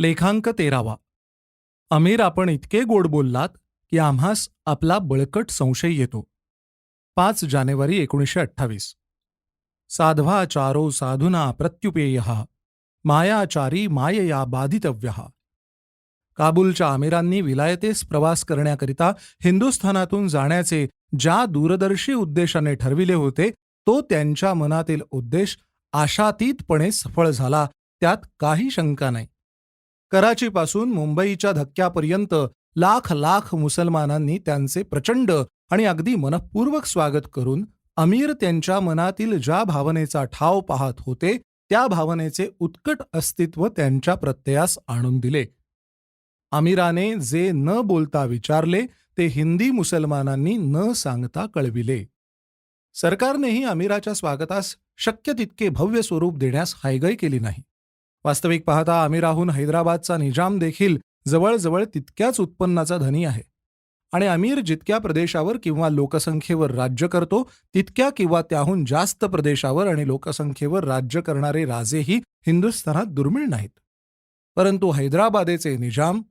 लेखांक तेरावा. अमीर आपण इतके गोड बोललात की आम्हास आपला बळकट संशय येतो. पाच जानेवारी एकोणीसशे अठ्ठावीस. साध्वा चारो साधुना प्रत्युपेय मायाचारी मायया बाधितव्य. काबूलच्या आमिरांनी विलायतेस प्रवास करण्याकरिता हिंदुस्थानातून जाण्याचे ज्या दूरदर्शी उद्देशाने ठरविले होते तो त्यांच्या मनातील उद्देश आशातीतपणे सफळ झाला त्यात काही शंका नाही. कराचीपासून मुंबईच्या धक्क्यापर्यंत लाख लाख मुसलमानांनी त्यांचे प्रचंड आणि अगदी मनपूर्वक स्वागत करून अमीर त्यांच्या मनातील ज्या भावनेचा ठाव पाहत होते त्या भावनेचे उत्कट अस्तित्व त्यांच्या प्रत्ययास आणून दिले. अमीराने जे न बोलता विचारले ते हिंदी मुसलमानांनी न सांगता कळविले. सरकारनेही अमीराच्या स्वागतास शक्य तितके भव्य स्वरूप देण्यास हायगय केली नाही. वास्तविक पाहता अमीराहून हैदराबादचा निजाम देखील जवळजवळ तितक्याच उत्पन्नाचा धनी आहे. आणि अमीर जितक्या प्रदेशावर किंवा लोकसंख्येवर राज्य करतो तितक्या किंवा त्याहून जास्त प्रदेशावर आणि लोकसंख्येवर राज्य करणारे राजेही हिंदुस्थानात दुर्मिळ नाहीत. परंतु हैदराबादेचे निजाम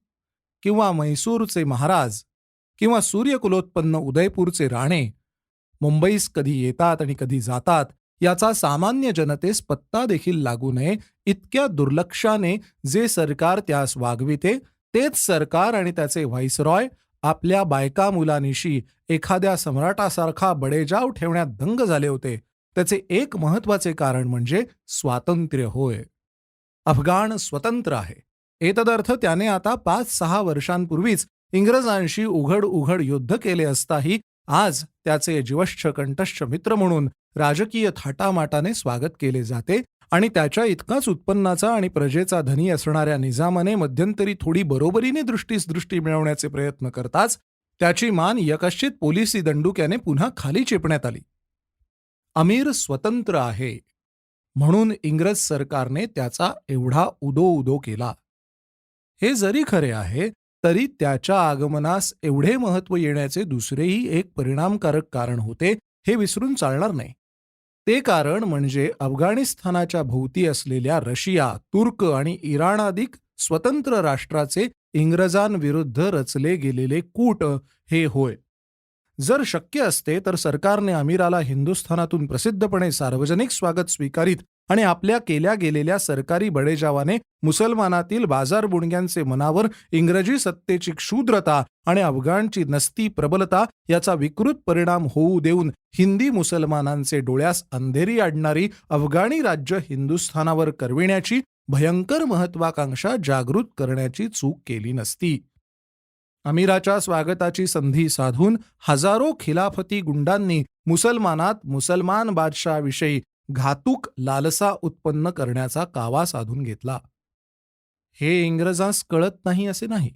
किंवा म्हैसूरचे महाराज किंवा सूर्यकुलोत्पन्न उदयपूरचे राणे मुंबईस कधी येतात आणि कधी जातात याचा सामान्य जनतेस पत्ता देखील लागू नये. इतक्या दुर्लक्षाने जे सरकार त्यास वागविते तेच सरकार आणि त्याचे व्हाईसरॉय आपल्या बायका मुलांनिशी एखाद्या सम्राटासारखा बडेजाव ठेवण्यात दंग झाले होते. त्याचे एक महत्त्वाचे कारण म्हणजे स्वातंत्र्य होय. अफगाण स्वतंत्र आहे. एतदर्थ त्याने आता पाच सहा वर्षांपूर्वीच इंग्रजांशी उघड उघड युद्ध केले असताही आज त्याचे जीवश्च कंठश्च मित्र म्हणून राजकीय थाटामाटाने स्वागत केले जाते आणि त्याच्या इतकाच उत्पन्नाचा आणि प्रजेचा धनी असणाऱ्या निजामाने मध्यंतरी थोडी बरोबरीने दृष्टीस दृष्टी मिळवण्याचे प्रयत्न करताच त्याची मान यकश्चित पोलिसी दंडुक्याने पुन्हा खाली चेपण्यात आली. अमीर स्वतंत्र आहे. म्हणून इंग्रज सरकारने त्याचा एवढा उदो उदो केला. हे जरी खरे आहे तरी त्याच्या आगमनास एवढे महत्त्व येण्याचे दुसरेही एक परिणामकारक कारण होते हे विसरून चालणार नाही. ते कारण म्हणजे अफगाणिस्तानाच्या भोवती असलेल्या रशिया तुर्क आणि इराणाधिक स्वतंत्र राष्ट्राचे इंग्रजांविरुद्ध रचले गेलेले कूट हे होय. जर शक्य असते तर सरकारने अमीराला हिंदुस्थानातून प्रसिद्धपणे सार्वजनिक स्वागत स्वीकारित आणि आपल्या केल्या गेलेल्या सरकारी बडेजावाने मुसलमानातील बाजार बुणग्यांचे मनावर इंग्रजी सत्तेची क्षुद्रता आणि अफगाणची नसती प्रबलता याचा विकृत परिणाम होऊ देऊन हिंदी मुसलमानांचे डोळ्यास अंधेरी आणणारी अफगाणी राज्य हिंदुस्थानावर करविण्याची भयंकर महत्वाकांक्षा जागृत करण्याची चूक केली नसती. अमीराच्या स्वागताची संधी साधून हजारो खिलाफती गुंडांनी मुसलमानात मुसलमान बादशाहविषयी घातूक लालसा उत्पन्न करण्याचा कावा साधून घेतला. हे इंग्रजांस कळत नाही असे नाही.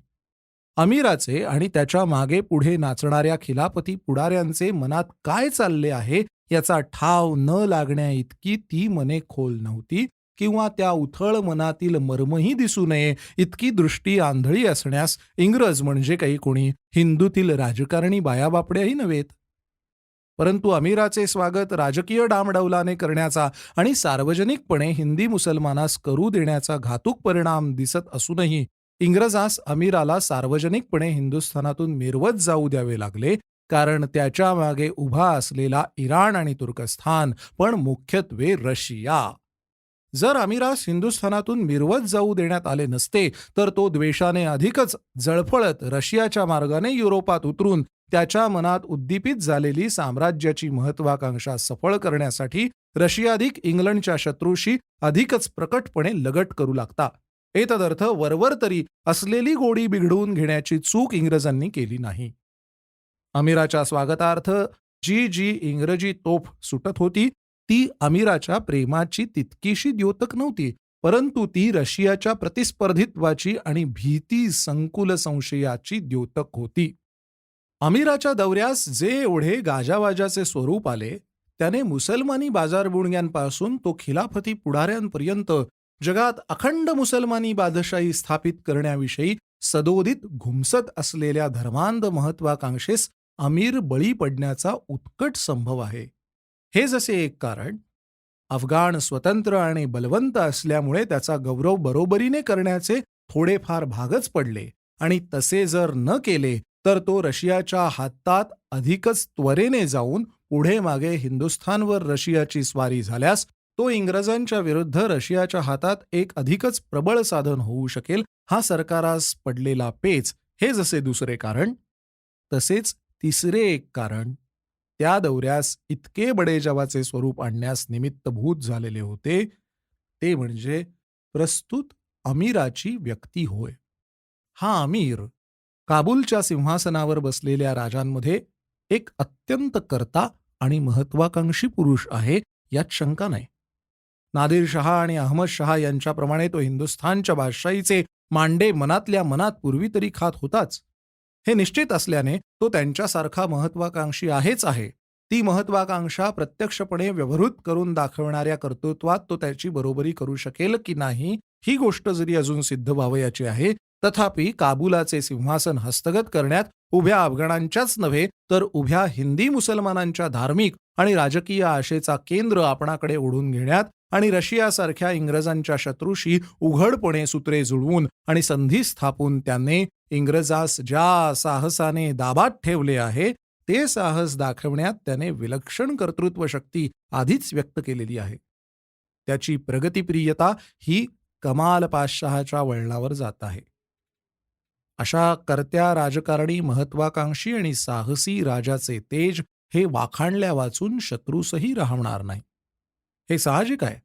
अमीराचे आणि त्याच्यामागे पुढे नाचणाऱ्या खिलापती पुढाऱ्यांचे मनात काय चालले आहे याचा ठाव न लागण्या इतकी ती मने खोल नव्हती. किंवा त्या उथळ मनातील मर्मही दिसू नये इतकी दृष्टी आंधळी असण्यास इंग्रज म्हणजे काही कोणी हिंदूतील राजकारणी बायाबापड्याही नव्हेत. परंतु अमीराचे स्वागत राजकीय डामडौलाने करण्याचा आणि सार्वजनिकपणे हिंदी मुसलमानास करू देण्याचा घातूक परिणाम दिसत असूनही इंग्रजास अमीराला सार्वजनिकपणे हिंदुस्थानातून मिरवत जाऊ द्यावे लागले कारण त्याच्यामागे उभा असलेला इराण आणि तुर्कस्थान पण मुख्यत्वे रशिया. जर अमीरास हिंदुस्थानातून मिरवत जाऊ देण्यात आले नसते तर तो द्वेषाने अधिकच जळफळत रशियाच्या मार्गाने युरोपात उतरून त्याच्या मनात उद्दीपित झालेली साम्राज्याची महत्वाकांक्षा सफळ करण्यासाठी रशियाधिक इंग्लंडच्या शत्रूशी अधिकच प्रकटपणे लगट करू लागता. एतदर्थ वरवर तरी असलेली गोडी बिघडवून घेण्याची चूक इंग्रजांनी केली नाही. अमीराच्या स्वागतार्थ जी जी इंग्रजी तोफ सुटत होती ती अमीराच्या प्रेमाची तितकीशी द्योतक नव्हती परंतु ती रशियाच्या प्रतिस्पर्धित्वाची आणि भीती संकुल संशयाची द्योतक होती. अमीराच्या दौऱ्यास जे एवढे गाजावाजाचे स्वरूप आले त्याने मुसलमानी बाजारबुणग्यांपासून तो खिलाफती पुढाऱ्यांपर्यंत जगात अखंड मुसलमानी बादशाही स्थापित करण्याविषयी सदोदित घुमसत असलेल्या धर्मांध महत्वाकांक्षेस अमीर बळी पडण्याचा उत्कट संभव आहे. हे जसे एक कारण. अफगाण स्वतंत्र आणि बलवंत असल्यामुळे त्याचा गौरव बरोबरीने करण्याचे थोडेफार भागच पडले आणि तसे जर न केले तर तो रशियाच्या हातात अधिकच त्वरेने जाऊन पुढे मागे हिंदुस्थानवर रशियाची स्वारी झाल्यास तो इंग्रजांच्या विरुद्ध रशियाच्या हातात एक अधिकच प्रबळ साधन होऊ शकेल हा सरकारास पडलेला पेच हे जसे दुसरे कारण तसेच तिसरे एक कारण. त्या दौऱ्यास इतके बडेजवाचे स्वरूप आणण्यास निमित्तभूत झालेले होते ते म्हणजे प्रस्तुत अमीराची व्यक्ती होय. हा अमीर काबूलच्या सिंहासनावर बसलेल्या राजांमध्ये एक अत्यंत कर्ता आणि महत्वाकांक्षी पुरुष आहे यात शंका नाही. नादिर शहा आणि अहमद शहा यांच्याप्रमाणे तो हिंदुस्थानच्या बादशाहीचे मांडे मनातल्या मनात पूर्वी तरी खात होताच. हे निश्चित असल्याने तो त्यांच्यासारखा महत्वाकांक्षी आहेच आहे. ती महत्वाकांक्षा प्रत्यक्षपणे व्यवहृत करून दाखवणाऱ्या कर्तृत्वात तो त्याची बरोबरी करू शकेल की नाही ही गोष्ट जरी अजून सिद्ध व्हावयाची आहे तथापि काबुलाचे सिंहासन हस्तगत करण्यात उभ्या अफगाणांच्याच नव्हे तर उभ्या हिंदी मुसलमानांच्या धार्मिक आणि राजकीय आशेचा केंद्र आपणाकडे ओढून घेण्यात आणि रशियासारख्या इंग्रजांच्या शत्रूशी उघडपणे सूत्रे जुळवून आणि संधी स्थापून त्याने इंग्रजास ज्या साहसाने दाबात ठेवले आहे ते साहस दाखवण्यात त्याने विलक्षण कर्तृत्व शक्ती आधीच व्यक्त केलेली आहे. त्याची प्रगतिप्रियता ही कमाल पाशहाच्या वळणावर जात आहे. अशा कर्त्या राजकारणी महत्वाकांक्षी आणि साहसी राजाचे तेज हे वाखाणल्या वाचून शत्रूसही राहणार नाही. हे साहजिक आहे.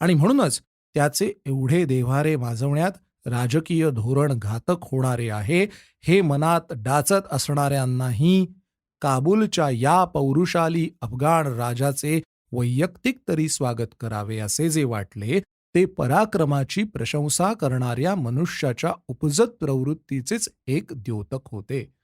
आणि म्हणूनच त्याचे एवढे देव्हारे माजवण्यात राजकीय धोरण घातक होणारे आहे हे मनात डाचत असणाऱ्यांनाही काबूलच्या या पौरुषाली अफगाण राजाचे वैयक्तिक तरी स्वागत करावे असे जे वाटले ते पराक्रमाची प्रशंसा करणाऱ्या मनुष्याच्या उपजत प्रवृत्तीचेच एक द्योतक होते.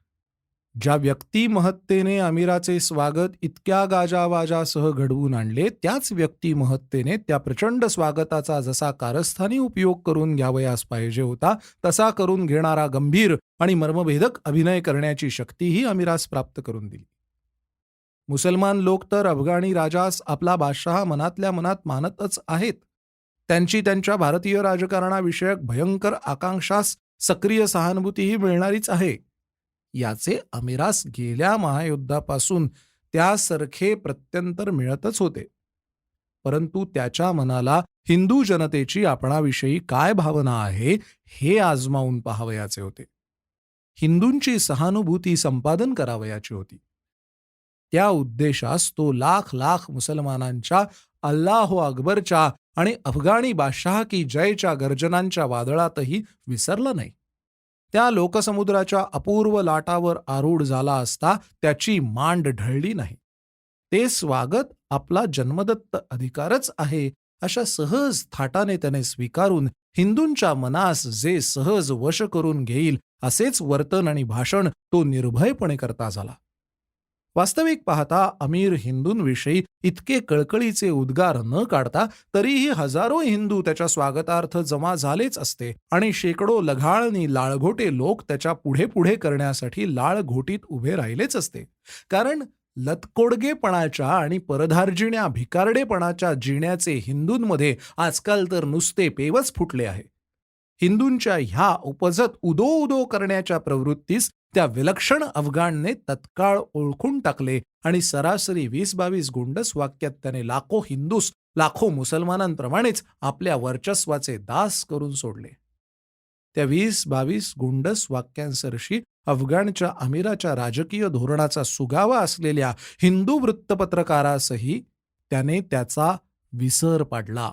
ज्या व्यक्तिमहत्तेने अमीराचे स्वागत इतक्या गाजावाजासह घडवून आणले त्याच व्यक्तिमहत्तेने त्या प्रचंड स्वागताचा जसा कारस्थानी उपयोग करून घ्यावयास पाहिजे होता तसा करून घेणारा गंभीर आणि मर्मभेदक अभिनय करण्याची शक्तीही अमीरास प्राप्त करून दिली. मुसलमान लोक तर अफगाणी राजास आपला बादशहा मनातल्या मनात मानतच आहेत त्यांची त्यांच्या भारतीय राजकारणाविषयक भयंकर आकांक्षास सक्रिय सहानुभूतीही मिळणारीच आहे. याचे अमिरास गेल्या महायुद्धापासून त्यासारखे प्रत्यंतर मिळतच होते. परंतु त्याच्या मनाला हिंदू जनतेची आपणाविषयी काय भावना आहे हे आजमावून पाहावयाचे होते. हिंदूंची सहानुभूती संपादन करावयाची होती. त्या उद्देशास तो लाख लाख मुसलमानांच्या अल्लाहो अकबरच्या आणि अफगाणी बादशाह की जयच्या गर्जनांच्या वादळातही विसरला नाही. त्या लोकसमुद्राच्या अपूर्व लाटावर आरूढ झाला असता त्याची मांड ढळली नाही. ते स्वागत आपला जन्मदत्त अधिकारच आहे अशा सहज थाटाने त्याने स्वीकारून हिंदूंच्या मनास जे सहज वश करून घेईल असेच वर्तन आणि भाषण तो निर्भयपणे करता झाला. वास्तविक पाहता अमीर हिंदूंविषयी इतके कळकळीचे उद्गार न काढता तरीही हजारो हिंदू त्याच्या स्वागतार्थ जमा झालेच असते आणि शेकडो लघाळनी लाळघोटे लोक त्याच्या पुढे पुढे करण्यासाठी लाळघोटीत उभे राहिलेच असते. कारण लतकोडगेपणाच्या आणि परधार्जिण्या भिकारडेपणाच्या जिण्याचे हिंदूंमध्ये आजकाल तर नुसते पेवच फुटले आहे. हिंदूंच्या ह्या उपजत उदो उदो करण्याच्या प्रवृत्तीस त्या विलक्षण अफगाणने तत्काळ ओळखून टाकले आणि सरासरी वीस बावीस गुंडस वाक्यात त्याने लाखो हिंदूस लाखो मुसलमानांप्रमाणेच आपल्या वर्चस्वाचे दास करून सोडले. त्या वीस बावीस गुंडस वाक्यांसरशी अफगाणच्या अमीराच्या राजकीय धोरणाचा सुगावा असलेल्या हिंदू वृत्तपत्रकारासही त्याने त्याचा विसर पाडला.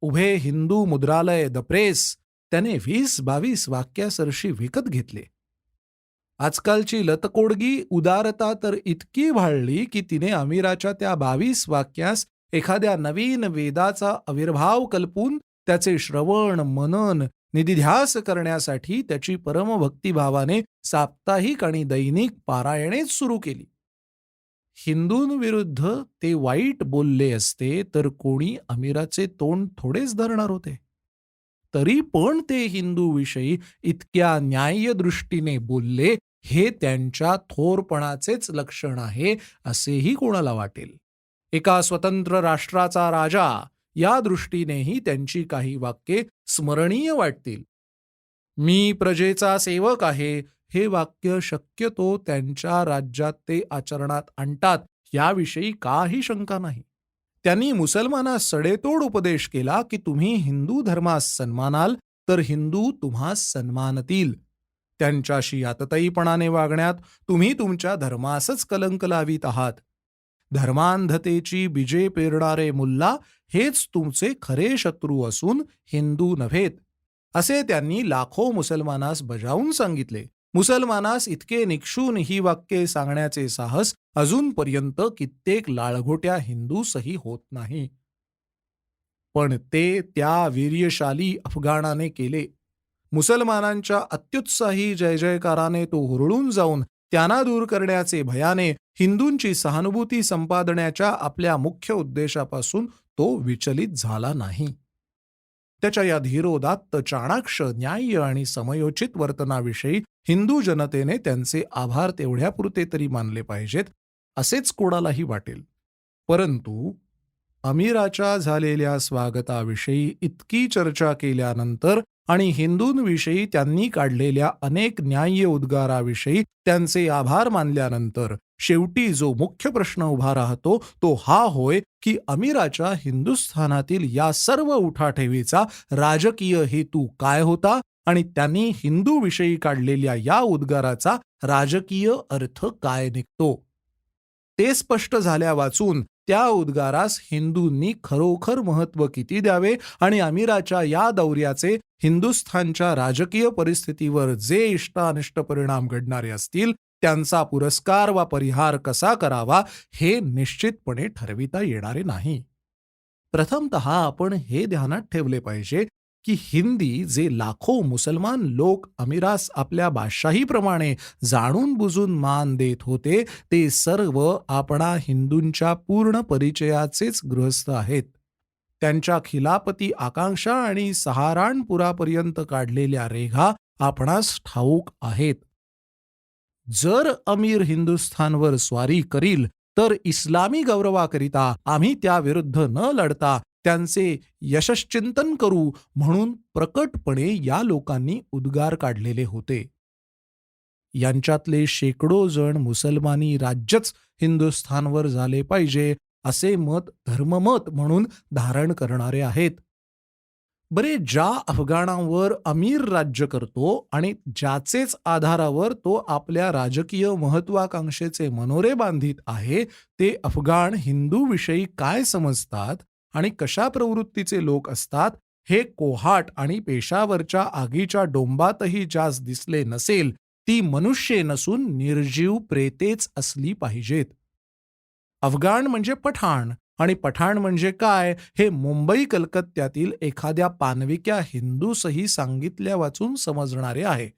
उभे हिंदू मुद्रालय द प्रेस त्याने वीस बावीस वाक्यासरशी विकत घेतले. आजकालची लतकोडगी उदारता तर इतकी वाढली की तिने अमीराच्या त्या बावीस वाक्यास एखाद्या नवीन वेदाचा आविर्भाव कल्पून त्याचे श्रवण मनन निधिध्यास करण्यासाठी त्याची परमभक्तिभावाने साप्ताहिक आणि दैनिक पारायणेच सुरू केली. हिंदूंविरुद्ध ते वाईट बोलले असते तर कोणी अमीराचे तोंड थोडेच धरणार होते. तरी पण ते हिंदूविषयी इतक्या न्याय्यदृष्टीने बोलले हे त्यांच्या थोरपणाचेच लक्षण आहे असेही कोणाला वाटेल? एका स्वतंत्र राष्ट्राचा राजा या दृष्टीनेही त्यांची काही वाक्ये स्मरणीय वाटतील. मी प्रजेचा सेवक आहे हे वाक्य शक्यतो त्यांच्या राज्यात ते आचरणात आणतात याविषयी काही शंका नाही. त्यांनी मुसलमानास सडेतोड उपदेश केला की तुम्ही हिंदू धर्मास सन्मानाल तर हिंदू तुम्हास सन्मानतील. त्यांच्याशी आतताईपणाने वागण्यात तुम्ही तुमच्या धर्मासच कलंक लावित आहात. धर्मांधतेची बीजे पेरणारे मुल्ला हेच तुमचे खरे शत्रू असून हिंदू नव्हेत. असे त्यांनी लाखो मुसलमानास बजावून सांगितले. मुसलमानास इतके निक्षून ही वाक्ये सांगण्याचे साहस अजूनपर्यंत कित्येक लाळघोट्या हिंदूसही होत नाही. पण ते त्या वीर्यशाली अफगाणाने केले. मुसलमानांच्या अत्युत्साही जय जयकाराने तो हुरळून जाऊन त्यांना दूर करण्याचे भयाने हिंदूंची सहानुभूती संपादण्याच्या आपल्या मुख्य उद्देशापासून तो विचलित झाला नाही. त्याच्या या धीरोदात्त चाणाक्ष न्याय्य आणि समयोचित वर्तनाविषयी हिंदू जनतेने त्यांचे आभार तेवढ्यापुरते तरी मानले पाहिजेत असेच कोणालाही वाटेल. परंतु अमीराच्या झालेल्या स्वागताविषयी इतकी चर्चा केल्यानंतर आणि हिंदूंविषयी त्यांनी काढलेल्या अनेक न्याय्य उद्गाराविषयी त्यांचे आभार मानल्यानंतर शेवटी जो मुख्य प्रश्न उभा राहतो तो हा होय की अमीराच्या हिंदुस्थानातील या सर्व उठाठेवीचा राजकीय हेतू काय होता आणि त्यांनी हिंदूविषयी काढलेल्या या उद्गाराचा राजकीय अर्थ काय निघतो? ते स्पष्ट झाल्या वाचून त्या उद्गारास हिंदूंनी खरोखर महत्त्व किती द्यावे आणि अमीराच्या या दौऱ्याचे हिंदुस्थानच्या राजकीय परिस्थितीवर जे इष्टानिष्ट परिणाम घडणारे असतील त्यांचा पुरस्कार वा परिहार कसा करावा हे निश्चितपणे ठरविता येणारे नाही. प्रथमत आपण हे ध्यानात ठेवले पाहिजे की हिंदी जे लाखो मुसलमान लोक अमिरास आपल्या बादशाहीप्रमाणे जाणून बुजून मान देत होते ते सर्व आपणा हिंदूंच्या पूर्ण परिचयाचेच गृहस्थ आहेत. त्यांच्या खिलापती आकांक्षा आणि सहाराणपुरापर्यंत काढलेल्या रेघा आपणास ठाऊक आहेत. जर अमीर हिंदुस्थानवर स्वारी करील तर इस्लामी गौरवाकरिता आम्ही त्याविरुद्ध न लढता त्यांचे यशश्चिंतन करू म्हणून प्रकटपणे या लोकांनी उद्गार काढलेले होते. यांच्यातले शेकडो जण मुसलमानी राज्यच हिंदुस्थानवर झाले पाहिजे असे मत धर्ममत म्हणून धारण करणारे आहेत. बरे ज्या अफगाणांवर अमीर राज्य करतो आणि ज्याचेच आधारावर तो आपल्या राजकीय महत्वाकांक्षेचे मनोरे बांधित आहे ते अफगाण हिंदूविषयी काय समजतात आणि कशा प्रवृत्तीचे लोक असतात हे कोहाट आणि पेशावरच्या आगीच्या डोंबातही ज्यास दिसले नसेल ती मनुष्ये नसून निर्जीव प्रेतेच असली पाहिजेत. अफगाण म्हणजे पठाण. आणि पठाण म्हणजे काय? हे मुंबई कलकत्त्यातील एखाद्या पानविक्या हिंदूसही सांगितल्या वाचून समजणारे आहे.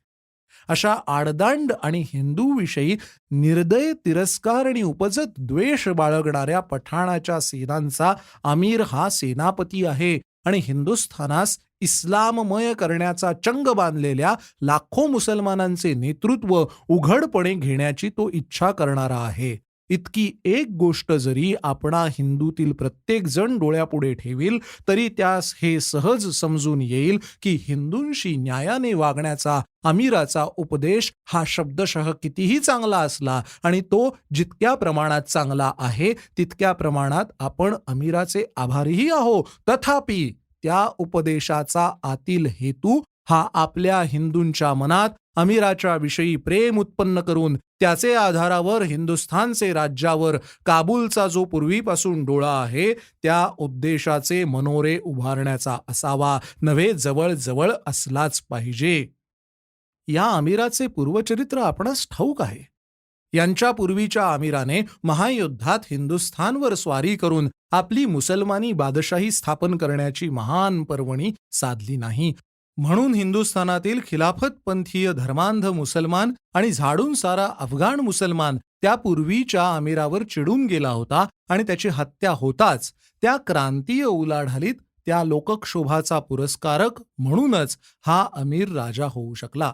अशा आडदांड आणि हिंदूविषयी निर्दय तिरस्कार आणि उपजत द्वेष बाळगणाऱ्या पठाणाच्या सेनांचा आमीर हा सेनापती आहे आणि हिंदुस्थानास इस्लाममय करण्याचा चंग बांधलेल्या लाखो मुसलमानांचे नेतृत्व उघडपणे घेण्याची तो इच्छा करणारा आहे. इतकी एक गोष्ट जरी आपणा हिंदूतील प्रत्येक जण डोळ्यापुढे ठेवील तरी त्यास हे सहज समजून येईल की हिंदूंशी न्यायाने वागण्याचा अमीराचा उपदेश हा शब्दशः कितीही चांगला असला आणि तो जितक्या प्रमाणात चांगला आहे तितक्या प्रमाणात आपण अमीराचे आभारीही आहो तथापि त्या उपदेशाचा आतील हेतू हा आपल्या हिंदूंच्या मनात अमिराच्याविषयी प्रेम उत्पन्न करून त्याचे आधारावर हिंदुस्थानचे राज्यावर काबूलचा जो पूर्वीपासून डोळा आहे त्या उद्देशाचे मनोरे उभारण्याचा असावा. नव्हे जवळ जवळ असलाच पाहिजे. या अमिराचे पूर्वचरित्र आपणास ठाऊक आहे. यांच्या पूर्वीच्या आमिराने महायुद्धात हिंदुस्थानवर स्वारी करून आपली मुसलमानी बादशाही स्थापन करण्याची महान पर्वणी साधली नाही. म्हणून हिंदुस्थानातील खिलाफतपंथीय धर्मांध मुसलमान आणि झाडून सारा अफगाण मुसलमान त्या पूर्वीच्या अमीरावर चिडून गेला होता आणि त्याची हत्या होताच. त्या क्रांतीय उलाढालीत त्या लोकक्षोभाचा पुरस्कारक म्हणूनच हा अमीर राजा होऊ शकला.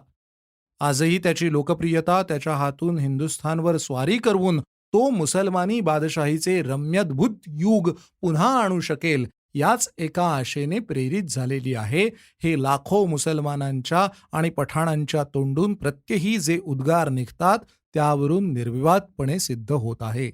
आजही त्याची लोकप्रियता त्याच्या हातून हिंदुस्थानवर स्वारी करवून तो मुसलमानी बादशाहीचे रम्यद्भुत युग पुन्हा आणू शकेल याच एका आशेने प्रेरित झालेली आहे. हे लाखो मुसलमानांच्या आणि पठाणांच्या तोंडून प्रत्यही जे उद्गार निघतात त्यावरून निर्विवादपणे सिद्ध होत आहे.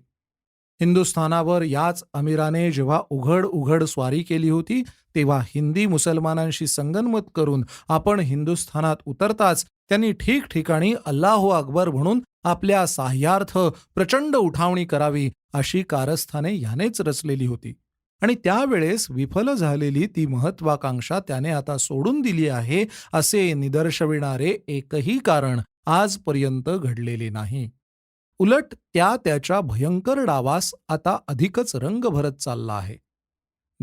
हिंदुस्थानावर याच अमीराने जेव्हा उघड उघड स्वारी केली होती तेव्हा हिंदी मुसलमानांशी संगनमत करून आपण हिंदुस्थानात उतरताच त्यांनी ठिकठिकाणी अल्लाहो अकबर म्हणून आपल्या साह्यार्थ प्रचंड उठावणी करावी अशी कारस्थाने यानेच रचलेली होती. आणि त्यावेळेस विफल झालेली ती महत्वाकांक्षा त्याने आता सोडून दिली आहे असे निदर्शविणारे एकही कारण आजपर्यंत घडलेले नाही. उलट त्या त्याच्या भयंकर डावास आता अधिकच रंग भरत चालला आहे.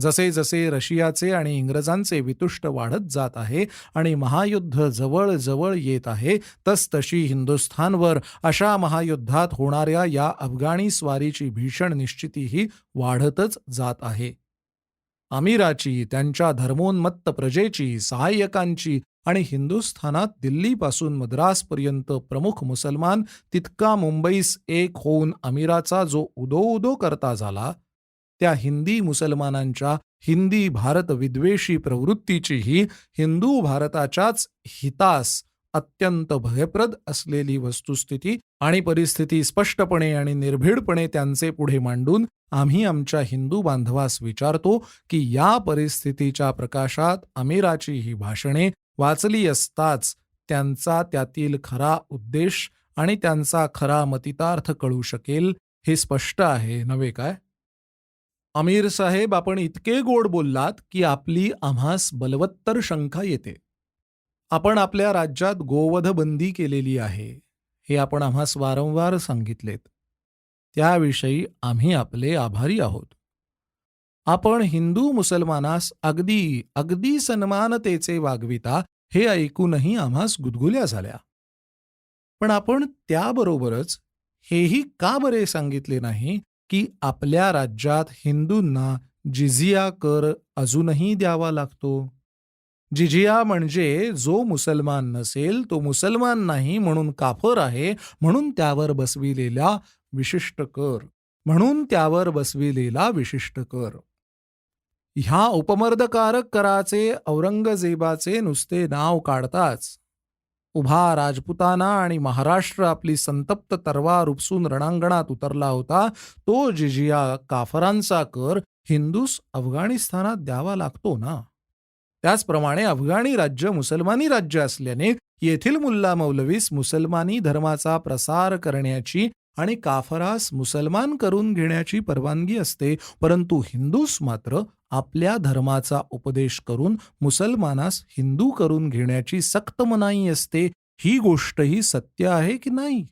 जसे जसे रशियाचे आणि इंग्रजांचे वितुष्ट वाढत जात आहे आणि महायुद्ध जवळ जवळ येत आहे तसतशी हिंदुस्थानवर अशा महायुद्धात होणाऱ्या या अफगाणी स्वारीची भीषण निश्चितीही वाढतच जात आहे. अमिराची त्यांच्या धर्मोन्मत्त प्रजेची सहाय्यकांची आणि हिंदुस्थानात दिल्लीपासून मद्रासपर्यंत प्रमुख मुसलमान तितका मुंबईस एक होऊन अमिराचा जो उदो उदो करता झाला त्या हिंदी मुसलमानांच्या हिंदी भारत विद्वेषी प्रवृत्तीचीही हिंदू भारताच्याच हितास अत्यंत भयप्रद असलेली वस्तुस्थिती आणि परिस्थिती स्पष्टपणे आणि निर्भीडपणे त्यांचे पुढे मांडून आम्ही आमच्या हिंदू बांधवास विचारतो की या परिस्थितीच्या प्रकाशात अमीराची ही भाषणे वाचली असताच त्यांचा त्यातील खरा उद्देश आणि त्यांचा खरा मतितार्थ कळू शकेल हे स्पष्ट आहे. नव्हे काय? अमीर साहेब आपण इतके गोड बोललात की आपली आम्हास बलवत्तर शंका येते. आपण आपल्या राज्यात गोवध बंदी केलेली आहे हे आपण आम्हास वारंवार सांगितलेत. त्याविषयी आम्ही आपले आभारी आहोत. आपण हिंदू मुसलमानास अगदी अगदी सन्मानतेचे वागविता हे ऐकूनही आम्हास गुदगुल्या झाल्या. पण आपण त्याबरोबरच हेही का बरे सांगितले नाही की आपल्या राज्यात हिंदूंना जिझिया कर अजूनही द्यावा लागतो. जिझिया म्हणजे जो मुसलमान नसेल तो मुसलमान नाही म्हणून काफर आहे म्हणून त्यावर बसविलेला विशिष्ट कर. म्हणून त्यावर बसविलेला विशिष्ट कर. ह्या उपमर्दकारक कराचे औरंगजेबाचे नुसते नाव काढताच उभा राजपुताना आणि महाराष्ट्र आपली संतप्त तरवार उपसून रणांगणात उतरला होता तो जिजिया काफरांचा कर हिंदूस अफगाणिस्तानात द्यावा लागतो ना? त्याचप्रमाणे अफगाणी राज्य मुसलमानी राज्य असल्याने येथील मुल्ला मौलवीस मुसलमानी धर्माचा प्रसार करण्याची आणि काफरास मुसलमान करून घेण्याची परवानगी असते परंतु हिंदूस मात्र आपल्या धर्माचा उपदेश करून मुसलमानास हिंदू करून घेण्याची सक्त मनाई असते ही गोष्टही सत्य आहे की नाही?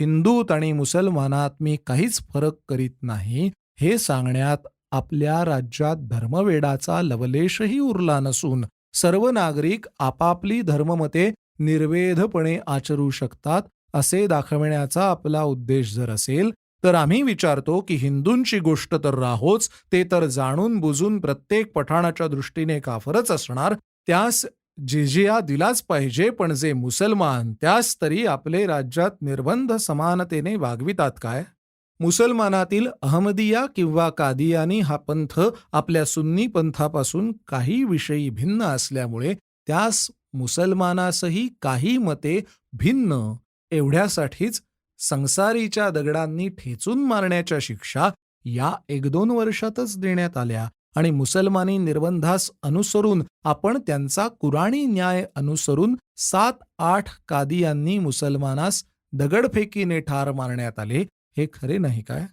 हिंदूत आणि मुसलमानात मी काहीच फरक करीत नाही हे सांगण्यात आपल्या राज्यात धर्मवेडाचा लवलेशही उरला नसून सर्व नागरिक आपापली धर्ममते निर्वेधपणे आचरू शकतात असे दाखविण्याचा आपला उद्देश जर असेल तर आम्ही विचारतो की हिंदूंची गोष्ट तर राहोच ते तर जाणून बुजून प्रत्येक पठाणाच्या दृष्टीने काफरच असणार त्यास जिजिया दिलाच पाहिजे पण जे मुसलमान त्यास तरी आपले राज्यात निर्बंध समानतेने वागवितात काय? मुसलमानातील अहमदिया किंवा कादियानी हा पंथ आपल्या सुन्नी पंथापासून काही विषयी भिन्न असल्यामुळे त्यास मुसलमानासही काही मते भिन्न एवढ्यासाठीच संसारीच्या दगडांनी ठेचून मारण्याच्या शिक्षा या एक दोन वर्षातच देण्यात आल्या आणि मुसलमानी निर्बंधास अनुसरून आपण त्यांचा कुराणी न्याय अनुसरून सात आठ कादियांनी मुसलमानास दगडफेकीने ठार मारण्यात आले हे खरे नाही काय?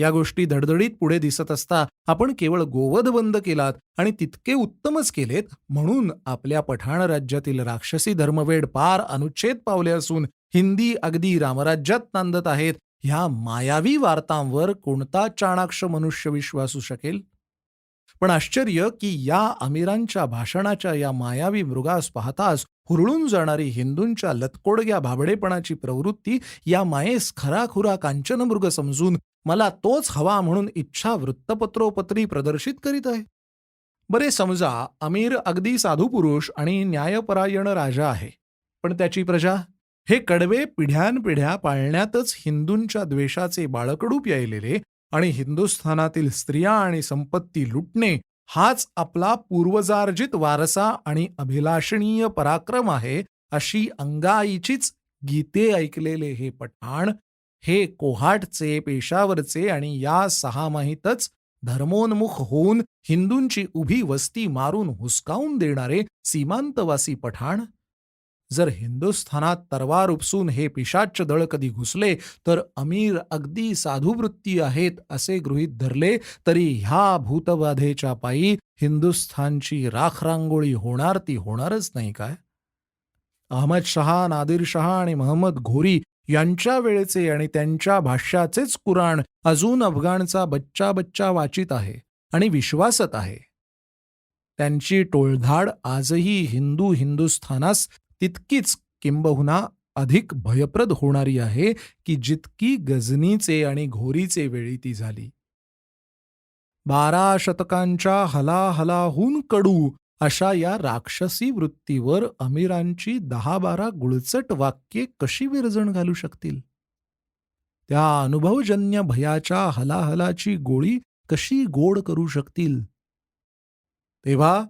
या गोष्टी धडधडीत पुढे दिसत असता आपण केवळ गोवध बंद केलात आणि तितके उत्तमच केलेत म्हणून आपल्या पठाण राज्यातील राक्षसी धर्मवेड पार अनुच्छेद पावले असून हिंदी अगदी रामराज्यात नांदत आहेत ह्या मायावी वार्तांवर कोणता चाणाक्ष मनुष्य विश्वासू शकेल? पण आश्चर्य की या अमीरांच्या भाषणाच्या या मायावी मृगास पाहताच हुरळून जाणारी हिंदूंच्या लतकोडग्या भाबडेपणाची प्रवृत्ती या मायेस खराखुरा कांचनमृग समजून मला तोच हवा म्हणून इच्छा वृत्तपत्रोपत्री प्रदर्शित करीत आहे. बरे समजा अमीर अगदी साधू पुरुष आणि न्यायपरायण राजा आहे. पण त्याची प्रजा? हे कडवे पिढ्यानपिढ्या पाळण्यातच हिंदूंच्या द्वेषाचे बाळकडूप यायलेले आणि हिंदुस्थानातील स्त्रिया आणि संपत्ती लुटणे हाच आपला पूर्वजार्जित वारसा आणि अभिलाषणीय पराक्रम आहे अशी अंगाईचीच गीते ऐकलेले हे पठाण हे कोहाटचे पेशावरचे आणि या सहामाहीतच धर्मोन्मुख होऊन हिंदूंची उभी वस्ती मारून हुसकावून देणारे सीमांतवासी पठाण? जर हिंदुस्थानात तरवार उपसून हे पिशाच्च दळ कधी घुसले तर अमीर अगदी साधुवृत्ती आहेत असे गृहीत धरले तरी ह्या भूतबाधेच्या पायी हिंदुस्थानची राखरांगोळी होणार ती होणारच नाही काय? अहमद शहा नादिर शहा आणि महम्मद घोरी यांच्या वेळेचे आणि त्यांच्या भाष्याचेच कुराण अजून अफगाणचा बच्चा बच्चा वाचित आहे आणि विश्वासत आहे. त्यांची टोळधाड आजही हिंदू हिंदुस्थानास तितकीच किंबहुना अधिक भयप्रद होणारी आहे की जितकी गजनीचे आणि घोरीचे वेळी ती झाली. बारा शतकांच्या हलाहलाहून कडू अशा या राक्षसी वृत्तीवर अमीरांची दहा बारा गुळचट वाक्ये कशी विरजण घालू शकतील? त्या अनुभवजन्य भयाच्या हलाहलाची गोळी कशी गोड करू शकतील? तेव्हा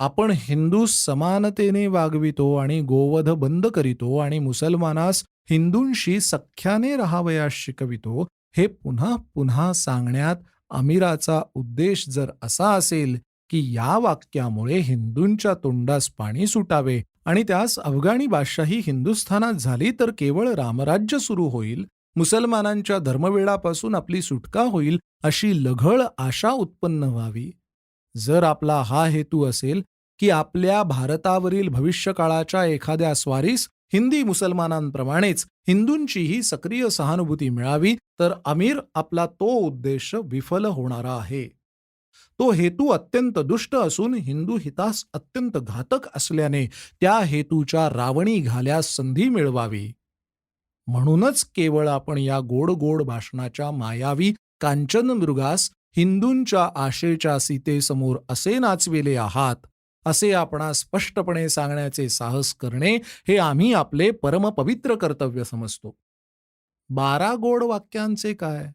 आपण हिंदू समानतेने वागवितो आणि गोवध बंद करीतो आणि मुसलमानास हिंदूंशी सख्याने राहावयास शिकवितो हे पुन्हा पुन्हा सांगण्यात अमीराचा उद्देश जर असा असेल की या वाक्यामुळे हिंदूंच्या तोंडास पाणी सुटावे आणि त्यास अफगाणी बादशाही हिंदुस्थानात झाली तर केवळ रामराज्य सुरू होईल. मुसलमानांच्या धर्मवेळापासून आपली सुटका होईल अशी लघळ आशा उत्पन्न व्हावी. जर आपला हा हेतू असेल की आपल्या भारतावरील भविष्यकाळाच्या एखाद्या स्वारीस हिंदी मुसलमानांप्रमाणेच हिंदूंचीही सक्रिय सहानुभूती मिळावी तर अमीर आपला तो उद्देश विफल होणारा आहे. तो हेतू अत्यंत दुष्ट असून हिंदू हितास अत्यंत घातक असल्याने त्या हेतूच्या रावणी घाल्यास संधी मिळवावी. म्हणूनच केवळ आपण या गोड गोड भाषणाच्या मायावी कांचन मृगास हिंदूंच्या आशेच्या सीतेसमोर असे नाचविले आहात असे आपण स्पष्टपणे सांगण्याचे साहस करणे हे आम्ही आपले परमपवित्र कर्तव्य समजतो. बारा गोड वाक्यांचे काय?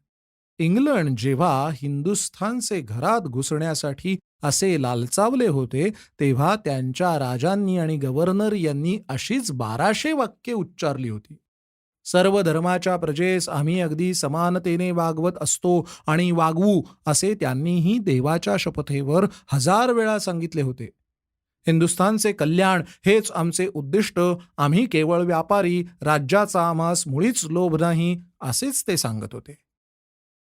इंग्लंड जेव्हा हिंदुस्थानचे घरात घुसण्यासाठी असे लालचावले होते तेव्हा त्यांच्या राजांनी आणि गव्हर्नर यांनी अशीच बाराशे वाक्ये उच्चारली होती. सर्व धर्माच्या प्रजेस आम्ही अगदी समानतेने वागवत असतो आणि वागवू असे त्यांनीही देवाच्या शपथेवर हजार वेळा सांगितले होते. हिंदुस्थानचे कल्याण हेच आमचे उद्दिष्ट आम्ही केवळ व्यापारी राज्याचा आम्हास मुळीच लोभ नाही असेच ते सांगत होते.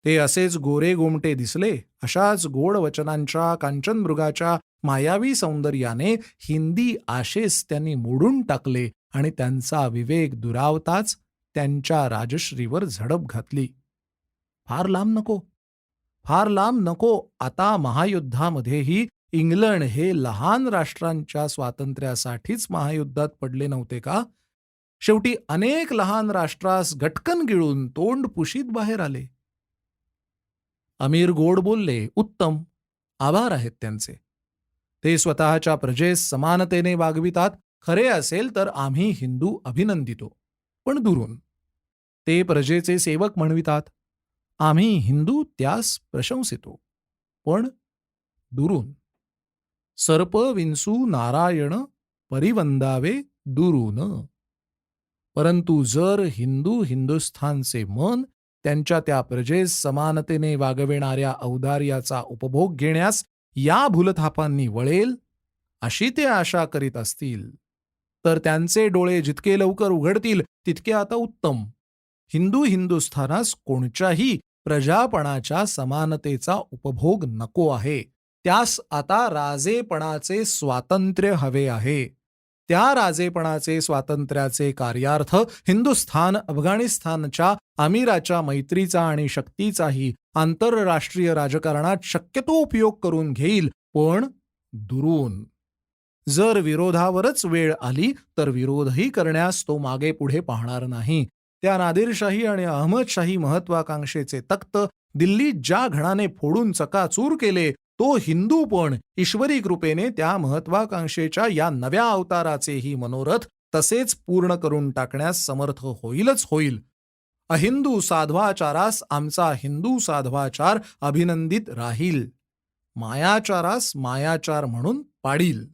ते असेच गोरे गोमटे दिसले. अशाच गोड वचनांच्या कांचनमृगाच्या मायावी सौंदर्याने हिंदी आशेस त्यांनी मोडून टाकले आणि त्यांचा विवेक दुरावताच त्यांच्या राजश्रीवर झडप घातली. फार लांब नको. फार लांब नको. आता महायुद्धामध्येही इंग्लंड हे लहान राष्ट्रांच्या स्वातंत्र्यासाठीच महायुद्धात पडले नव्हते का? शेवटी अनेक लहान राष्ट्रास गटकन गिळून तोंड पुशीत बाहेर आले. अमीर गोड बोलले उत्तम आभार आहेत त्यांचे. ते स्वतःच्या प्रजेस समानतेने वागवितात. खरे असेल तर आम्ही हिंदू अभिनंदितो. पण दुरून ते प्रजेचे सेवक म्हणवितात. आम्ही हिंदू त्यास प्रशंसितो. पण दुरून सर्प विंसू नारायण परिवंदावे दुरून. परंतु जर हिंदू हिंदुस्थानचे मन त्यांच्या त्या प्रजेस समानतेने वागविणाऱ्या औदार्याचा उपभोग घेण्यास या भूलथापांनी वळेल अशी ते आशा करीत असतील. तर त्यांचे डोळे जितके लवकर उघडतील तितके आता उत्तम. हिंदू हिंदुस्थानास कोणत्याही प्रजापणाच्या समानतेचा उपभोग नको आहे. त्यास आता राजेपणाचे स्वातंत्र्य हवे आहे. त्या राजेपणाचे स्वातंत्र्याचे कार्यार्थ हिंदुस्थान अफगाणिस्तानच्या अमीराच्या मैत्रीचा आणि शक्तीचाही आंतरराष्ट्रीय राजकारणात शक्यतो उपयोग करून घेईल पण दुरून. जर विरोधावरच वेळ आली तर विरोधही करण्यास तो मागे पुढे पाहणार नाही. त्या नादिरशाही आणि अहमदशाही महत्वाकांक्षेचे तख्त दिल्लीत ज्या घणाने फोडून चकाचूर केले तो हिंदू पण ईश्वरी कृपेने त्या महत्वाकांक्षेच्या या नव्या अवताराचेही मनोरथ तसेच पूर्ण करून टाकण्यास समर्थ होईलच होईल. अहिंदू साध्वाचारास आमचा हिंदू साध्वाचार अभिनंदित राहील. मायाचारास मायाचार म्हणून पाडील.